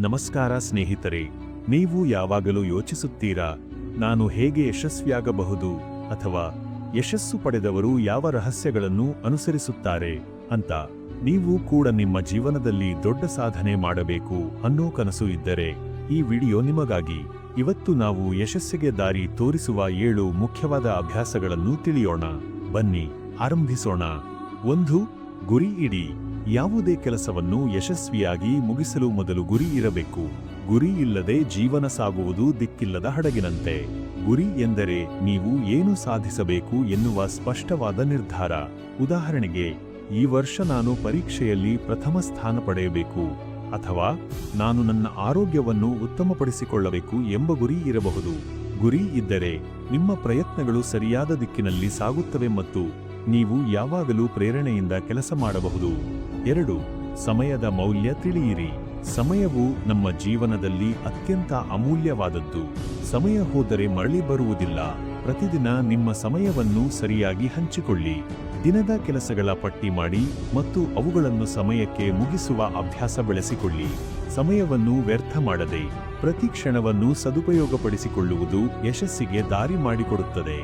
ನಮಸ್ಕಾರ ಸ್ನೇಹಿತರೆ, ನೀವು ಯಾವಾಗಲೂ ಯೋಚಿಸುತ್ತೀರಾ, ನಾನು ಹೇಗೆ ಯಶಸ್ವಿಯಾಗಬಹುದು ಅಥವಾ ಯಶಸ್ಸು ಪಡೆದವರು ಯಾವ ರಹಸ್ಯಗಳನ್ನು ಅನುಸರಿಸುತ್ತಾರೆ ಅಂತ ನೀವು ಕೂಡ ನಿಮ್ಮ ಜೀವನದಲ್ಲಿ ದೊಡ್ಡ ಸಾಧನೆ ಮಾಡಬೇಕು ಅನ್ನೋ ಕನಸು ಇದ್ದರೆ ಈ ವಿಡಿಯೋ ನಿಮಗಾಗಿ. ಇವತ್ತು ನಾವು ಯಶಸ್ಸಿಗೆ ದಾರಿ ತೋರಿಸುವ ಏಳು ಮುಖ್ಯವಾದ ಅಭ್ಯಾಸಗಳನ್ನು ತಿಳಿಯೋಣ. ಬನ್ನಿ, ಆರಂಭಿಸೋಣ. ಒಂದು, ಗುರಿ ಇಡಿ. ಯಾವುದೇ ಕೆಲಸವನ್ನು ಯಶಸ್ವಿಯಾಗಿ ಮುಗಿಸಲು ಮೊದಲು ಗುರಿ ಇರಬೇಕು. ಗುರಿ ಇಲ್ಲದೆ ಜೀವನ ಸಾಗುವುದು ದಿಕ್ಕಿಲ್ಲದ ಹಡಗಿನಂತೆ. ಗುರಿ ಎಂದರೆ ನೀವು ಏನು ಸಾಧಿಸಬೇಕು ಎನ್ನುವ ಸ್ಪಷ್ಟವಾದ ನಿರ್ಧಾರ. ಉದಾಹರಣೆಗೆ, ಈ ವರ್ಷ ನಾನು ಪರೀಕ್ಷೆಯಲ್ಲಿ ಪ್ರಥಮ ಸ್ಥಾನ ಪಡೆಯಬೇಕು. ಅಥವಾ, ನಾನು ನನ್ನ ಆರೋಗ್ಯವನ್ನು ಉತ್ತಮಪಡಿಸಿಕೊಳ್ಳಬೇಕು ಎಂಬ ಗುರಿ ಇರಬಹುದು. ಗುರಿ ಇದ್ದರೆ, ನಿಮ್ಮ ಪ್ರಯತ್ನಗಳು ಸರಿಯಾದ ದಿಕ್ಕಿನಲ್ಲಿ ಸಾಗುತ್ತವೆ ಮತ್ತು ನೀವು ಯಾವಾಗಲೂ ಪ್ರೇರಣೆಯಿಂದ ಕೆಲಸ ಮಾಡಬಹುದು. ಎರಡು, ಸಮಯದ ಮೌಲ್ಯ ತಿಳಿಯಿರಿ. ಸಮಯವು ನಮ್ಮ ಜೀವನದಲ್ಲಿ ಅತ್ಯಂತ ಅಮೂಲ್ಯವಾದದ್ದು. ಸಮಯ ಹೋದರೆ ಮರಳಿ ಬರುವುದಿಲ್ಲ. ಪ್ರತಿದಿನ ನಿಮ್ಮ ಸಮಯವನ್ನು ಸರಿಯಾಗಿ ಹಂಚಿಕೊಳ್ಳಿ. ದಿನದ ಕೆಲಸಗಳ ಪಟ್ಟಿ ಮಾಡಿ ಮತ್ತು ಅವುಗಳನ್ನು ಸಮಯಕ್ಕೆ ಮುಗಿಸುವ ಅಭ್ಯಾಸ ಬೆಳೆಸಿಕೊಳ್ಳಿ. ಸಮಯವನ್ನು ವ್ಯರ್ಥ ಮಾಡದೆ. ಪ್ರತಿ ಕ್ಷಣವನ್ನು ಸದುಪಯೋಗಪಡಿಸಿಕೊಳ್ಳುವುದು ಯಶಸ್ಸಿಗೆ ದಾರಿ ಮಾಡಿಕೊಡುತ್ತದೆ.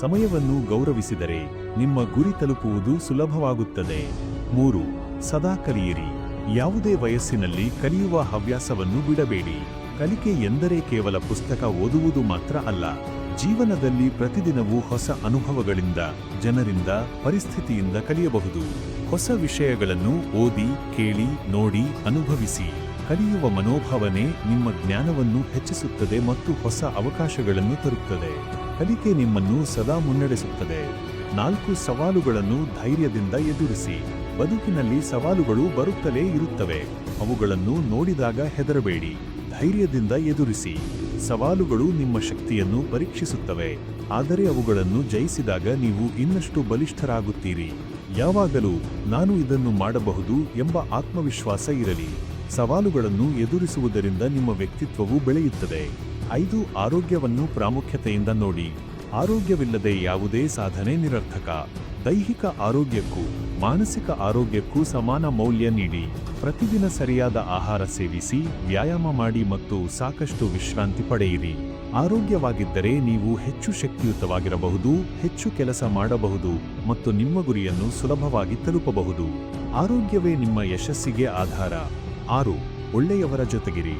ಸಮಯವನ್ನು ಗೌರವಿಸಿದರೆ ನಿಮ್ಮ ಗುರಿ ತಲುಪುವುದು ಸುಲಭವಾಗುತ್ತದೆ. ಮೂರು, ಸದಾ ಕಲಿಯಿರಿ. ಯಾವುದೇ ವಯಸ್ಸಿನಲ್ಲಿ ಕಲಿಯುವ ಹವ್ಯಾಸವನ್ನು ಬಿಡಬೇಡಿ. ಕಲಿಕೆ ಎಂದರೆ ಕೇವಲ ಪುಸ್ತಕ ಓದುವುದು ಮಾತ್ರ ಅಲ್ಲ, ಜೀವನದಲ್ಲಿ ಪ್ರತಿದಿನವೂ ಹೊಸ ಅನುಭವಗಳಿಂದ, ಜನರಿಂದ, ಪರಿಸ್ಥಿತಿಯಿಂದ ಕಲಿಯಬಹುದು. ಹೊಸ ವಿಷಯಗಳನ್ನು ಓದಿ, ಕೇಳಿ, ನೋಡಿ, ಅನುಭವಿಸಿ. ಕಲಿಯುವ ಮನೋಭಾವನೆ ನಿಮ್ಮ ಜ್ಞಾನವನ್ನು ಹೆಚ್ಚಿಸುತ್ತದೆ ಮತ್ತು ಹೊಸ ಅವಕಾಶಗಳನ್ನು ತರುತ್ತದೆ. ಕಲಿಕೆ ನಿಮ್ಮನ್ನು ಸದಾ ಮುನ್ನಡೆಸುತ್ತದೆ. ನಾಲ್ಕು ಸವಾಲುಗಳನ್ನು ಧೈರ್ಯದಿಂದ ಎದುರಿಸಿ. ಬದುಕಿನಲ್ಲಿ ಸವಾಲುಗಳು ಬರುತ್ತಲೇ ಇರುತ್ತವೆ. ಅವುಗಳನ್ನು ನೋಡಿದಾಗ ಹೆದರಬೇಡಿ. ಧೈರ್ಯದಿಂದ ಎದುರಿಸಿ. ಸವಾಲುಗಳು ನಿಮ್ಮ ಶಕ್ತಿಯನ್ನು ಪರೀಕ್ಷಿಸುತ್ತವೆ. ಆದರೆ ಅವುಗಳನ್ನು ಜಯಿಸಿದಾಗ ನೀವು ಇನ್ನಷ್ಟು ಬಲಿಷ್ಠರಾಗುತ್ತೀರಿ. ಯಾವಾಗಲೂ ನಾನು ಇದನ್ನು ಮಾಡಬಹುದು ಎಂಬ ಆತ್ಮವಿಶ್ವಾಸ ಇರಲಿ. ಸವಾಲುಗಳನ್ನು ಎದುರಿಸುವುದರಿಂದ ನಿಮ್ಮ ವ್ಯಕ್ತಿತ್ವವು ಬೆಳೆಯುತ್ತದೆ. ಐದು, ಆರೋಗ್ಯವನ್ನು ಪ್ರಾಮುಖ್ಯತೆಯಿಂದ ನೋಡಿ. ಆರೋಗ್ಯವಿಲ್ಲದೆ ಯಾವುದೇ ಸಾಧನೆ ನಿರರ್ಥಕ. ದೈಹಿಕ ಆರೋಗ್ಯಕ್ಕೂ, ಮಾನಸಿಕ ಆರೋಗ್ಯಕ್ಕೂ ಸಮಾನ ಮೌಲ್ಯ ನೀಡಿ. ಪ್ರತಿದಿನ ಸರಿಯಾದ ಆಹಾರ ಸೇವಿಸಿ, ವ್ಯಾಯಾಮ ಮಾಡಿ ಮತ್ತು ಸಾಕಷ್ಟು ವಿಶ್ರಾಂತಿ ಪಡೆಯಿರಿ. ಆರೋಗ್ಯವಾಗಿದ್ದರೆ ನೀವು ಹೆಚ್ಚು ಶಕ್ತಿಯುತವಾಗಿರಬಹುದು, ಹೆಚ್ಚು ಕೆಲಸ ಮಾಡಬಹುದು ಮತ್ತು ನಿಮ್ಮ ಗುರಿಯನ್ನು ಸುಲಭವಾಗಿ ತಲುಪಬಹುದು. ಆರೋಗ್ಯವೇ ನಿಮ್ಮ ಯಶಸ್ಸಿಗೆ ಆಧಾರ. ಆರು, ಒಳ್ಳೆಯವರ ಜೊತೆಗಿರಿ.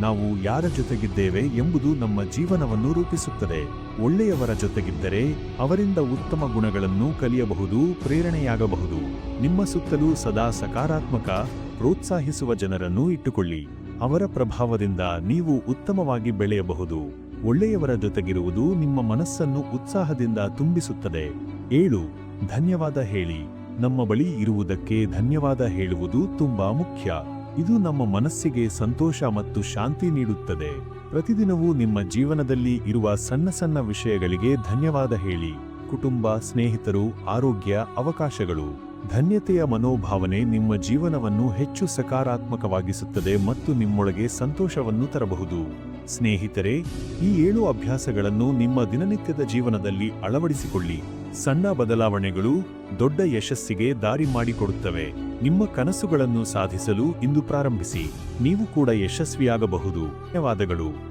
ನಾವು ಯಾರ ಜೊತೆಗಿದ್ದೇವೆ ಎಂಬುದು ನಮ್ಮ ಜೀವನವನ್ನು ರೂಪಿಸುತ್ತದೆ. ಒಳ್ಳೆಯವರ ಜೊತೆಗಿದ್ದರೆ ಅವರಿಂದ ಉತ್ತಮ ಗುಣಗಳನ್ನು ಕಲಿಯಬಹುದು, ಪ್ರೇರಣೆಯಾಗಬಹುದು. ನಿಮ್ಮ ಸುತ್ತಲೂ ಸದಾ ಸಕಾರಾತ್ಮಕ, ಪ್ರೋತ್ಸಾಹಿಸುವ ಜನರನ್ನು ಇಟ್ಟುಕೊಳ್ಳಿ. ಅವರ ಪ್ರಭಾವದಿಂದ ನೀವು ಉತ್ತಮವಾಗಿ ಬೆಳೆಯಬಹುದು. ಒಳ್ಳೆಯವರ ಜೊತೆಗಿರುವುದು ನಿಮ್ಮ ಮನಸ್ಸನ್ನು ಉತ್ಸಾಹದಿಂದ ತುಂಬಿಸುತ್ತದೆ. ಏಳು, ಧನ್ಯವಾದ ಹೇಳಿ. ನಮ್ಮ ಬಳಿ ಇರುವುದಕ್ಕೆ ಧನ್ಯವಾದ ಹೇಳುವುದು ತುಂಬಾ ಮುಖ್ಯ. ಇದು ನಮ್ಮ ಮನಸ್ಸಿಗೆ ಸಂತೋಷ ಮತ್ತು ಶಾಂತಿ ನೀಡುತ್ತದೆ. ಪ್ರತಿದಿನವೂ ನಿಮ್ಮ ಜೀವನದಲ್ಲಿ ಇರುವ ಸಣ್ಣ ಸಣ್ಣ ವಿಷಯಗಳಿಗೆ ಧನ್ಯವಾದ ಹೇಳಿ. ಕುಟುಂಬ, ಸ್ನೇಹಿತರು, ಆರೋಗ್ಯ, ಅವಕಾಶಗಳು. ಧನ್ಯತೆಯ ಮನೋಭಾವನೆ ನಿಮ್ಮ ಜೀವನವನ್ನು ಹೆಚ್ಚು ಸಕಾರಾತ್ಮಕವಾಗಿಸುತ್ತದೆ ಮತ್ತು ನಿಮ್ಮೊಳಗೆ ಸಂತೋಷವನ್ನು ತರಬಹುದು. ಸ್ನೇಹಿತರೆ, ಈ ಏಳು ಅಭ್ಯಾಸಗಳನ್ನು ನಿಮ್ಮ ದಿನನಿತ್ಯದ ಜೀವನದಲ್ಲಿ ಅಳವಡಿಸಿಕೊಳ್ಳಿ. ಸಣ್ಣ ಬದಲಾವಣೆಗಳು ದೊಡ್ಡ ಯಶಸ್ಸಿಗೆ ದಾರಿ ಮಾಡಿಕೊಡುತ್ತವೆ. ನಿಮ್ಮ ಕನಸುಗಳನ್ನು ಸಾಧಿಸಲು ಇಂದು ಪ್ರಾರಂಭಿಸಿ. ನೀವು ಕೂಡ ಯಶಸ್ವಿಯಾಗಬಹುದು. ಧನ್ಯವಾದಗಳು.